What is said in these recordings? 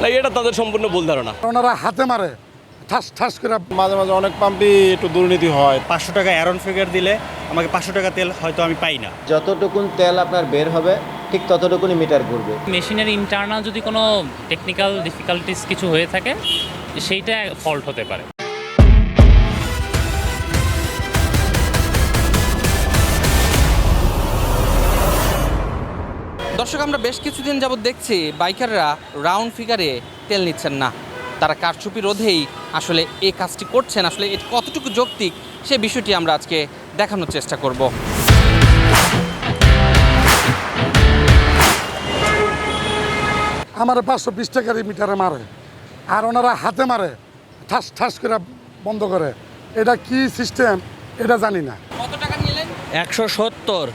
না এটা তাদের সম্পূর্ণ ভুল ধারণা। ওনারা হাতে মারে ঠাস ঠাস করে। মাঝে মাঝে অনেক পাম্পই একটু দুর্নীতি হয়। পাঁচশো টাকা অ্যারন ফিগার দিলে আমাকে পাঁচশো টাকা তেল হয়তো আমি পাই না। যতটুকুন তেল আপনার বের হবে ঠিক ততটুকুনি মিটার ঘুরবে। মেশিনের ইন্টারনাল যদি কোনো টেকনিক্যাল ডিফিকাল্টিস কিছু হয়ে থাকে সেইটা ফল্ট হতে পারে। দর্শক আমরা বেশ কিছুদিন যাবৎ দেখছি বাইকাররা রাউন্ড ফিগারে তেল নিচ্ছেন না। তারা কারচুপি রোধেই আসলে এই কাজটি করছেন। আসলে এটি কতটুকু যৌক্তিক সে বিষয়টি আমরা আজকে দেখানোর চেষ্টা করব। আমার পাঁচশো বিশ টাকার মিটারে মারে আর ওনারা হাতে মারে ঠাস ঠাস করে বন্ধ করে। এটা কি সিস্টেম এটা জানি না। কত টাকা নিলেন? একশো সত্তর।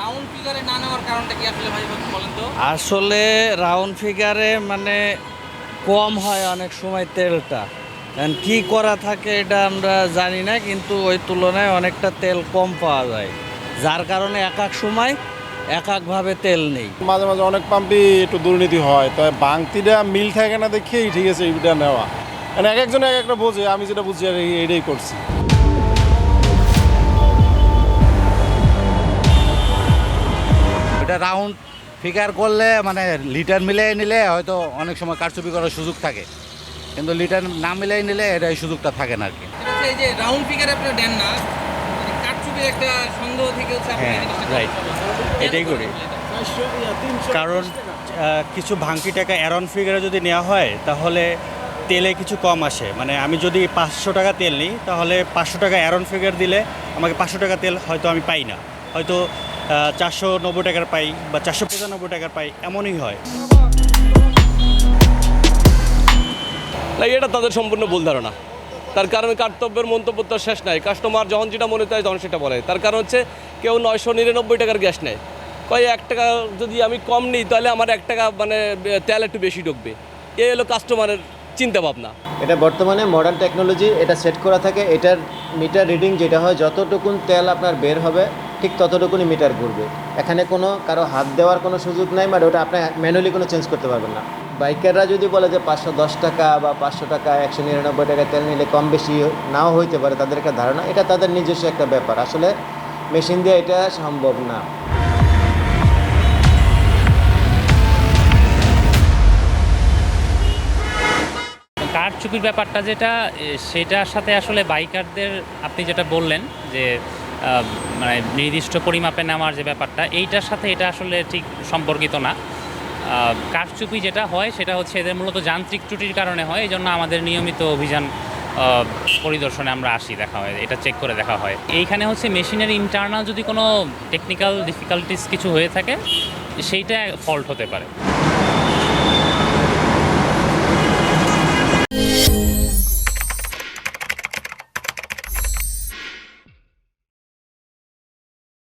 রাউন্ড ফিগারে না নেওয়ার কারণটা কি আসলে ভাই বলেন তো? আসলে রাউন্ড ফিগারে মানে কম হয় অনেক সময় তেলটা। কি করা থাকে এটা আমরা জানি না কিন্তু ওই তুলনায় অনেকটা তেল কম পাওয়া যায়। যার কারণে এক এক সময় এক একভাবে তেল নেই। মাঝে মাঝে অনেক পাম্পই একটু দুর্নীতি হয় তাই বাংতিটা মিল থাকে না দেখেই ঠিক আছে এইটা নেওয়া। মানে এক একজন এক একটা বোঝে আমি যেটা বুঝি আর এইটাই করছি। রাউন্ড ফিগার করলে মানে লিটার মিলিয়ে নিলে হয়তো অনেক সময় কারচুপি করার সুযোগ থাকে। কিন্তু লিটার না মিলিয়ে নিলে এটা এই সুযোগটা থাকে না আর কি এই যে রাউন্ড ফিগারে আপনি দেন না একটা সন্দেহ থেকে হচ্ছে আপনি হ্যাঁ। এটাই করি। কারণ কিছু ভাঙ্কি টাকা অ্যারন ফিগারে যদি নেওয়া হয় তাহলে তেলে কিছু কম আসে। মানে আমি যদি পাঁচশো টাকা তেল নিই তাহলে পাঁচশো টাকা অ্যারন ফিগার দিলে আমাকে পাঁচশো টাকা তেল হয়তো আমি পাই না। হয়তো চারশো নব্বই টাকার পাই বা চারশো পঁচানব্বই টাকার পাই এমনই হয়। না এটা তাদের সম্পূর্ণ ভুল ধারণা। তার কারণ কর্তব্যের মন্তব্য তো শেষ নাই। কাস্টমার যখন যেটা মনে চায় তখন সেটা বলে। তার কারণ হচ্ছে কেউ নয়শো নিরানব্বই টাকার গ্যাস নেয়। কয় এক টাকা যদি আমি কম নিই তাহলে আমার এক টাকা মানে তেল একটু বেশি ঢুকবে। এ হলো কাস্টমারের চিন্তা ভাবনা এটা বর্তমানে মডার্ন টেকনোলজি এটা সেট করা থাকে। এটার মিটার রিডিং যেটা হয় যতটুকুন তেল আপনার বের হবে ঠিক ততটুকুনি মিটার ঘুরবে। এখানে কোনো কারও হাত দেওয়ার কোনো সুযোগ নাই মানে ওটা আপনি ম্যানুয়ালি কোনো চেঞ্জ করতে পারবেন না। বাইকাররা যদি বলে যে পাঁচশো দশ টাকা বা পাঁচশো টাকা, একশো নিরানব্বই টাকা তেল নিলে কম বেশি নাও হইতে পারে, তাদের একটা ধারণা। এটা তাদের নিজস্ব একটা ব্যাপার। আসলে মেশিন দিয়ে এটা সম্ভব না। কারচুপির ব্যাপারটা যেটা সেটার সাথে আসলে বাইকারদের, আপনি যেটা বললেন যে মানে নির্দিষ্ট পরিমাপে নেওয়ার যে ব্যাপারটা, এইটার সাথে এটা আসলে ঠিক সম্পর্কিত না। কারচুপি যেটা হয়, সেটা হচ্ছে এদের মূলত যান্ত্রিক ত্রুটির কারণে হয় এই জন্য আমাদের নিয়মিত অভিযান পরিদর্শনে আমরা আসি, দেখা হয়, এটা চেক করে দেখা হয়। এইখানে হচ্ছে মেশিনের ইন্টারনাল যদি কোনো টেকনিক্যাল ডিফিকাল্টিস কিছু হয়ে থাকে, সেইটা ফল্ট হতে পারে।